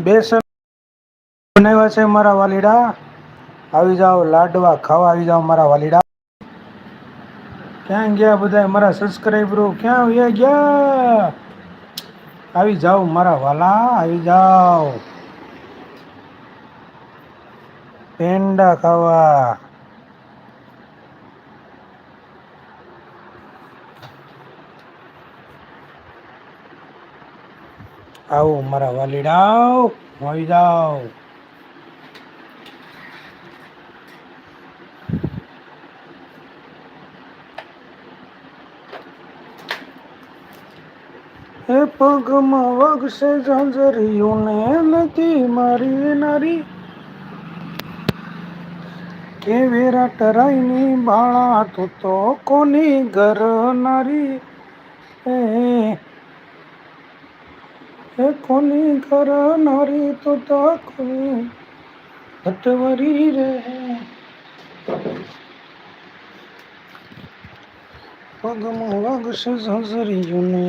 બેસન બનાવ્યા છે મારા વાલીડા. આવી જાઓ, લાડવા ખાવા આવી જાઓ મારા વાલીડા. ક્યાં ગયા બધા મારા સબસ્ક્રાઈબરો ક્યાં વયા ગયા? આવી જાઓ મારા વાલા, આવી જાઓ. પેંડા ખાવા. આવો, મારા વાલીડાઓ આવી જાઓ. એ પગમાં વગશે ઝાંઝરિયુંને નથી મારી નારી. કે વેરા ટરાઈની બાળા તું તો કોની ઘર નારી? એ કોની ઘર નારી તું તો કોની હટવરી રે પગમાં વગશે ઝાંઝરિયુંને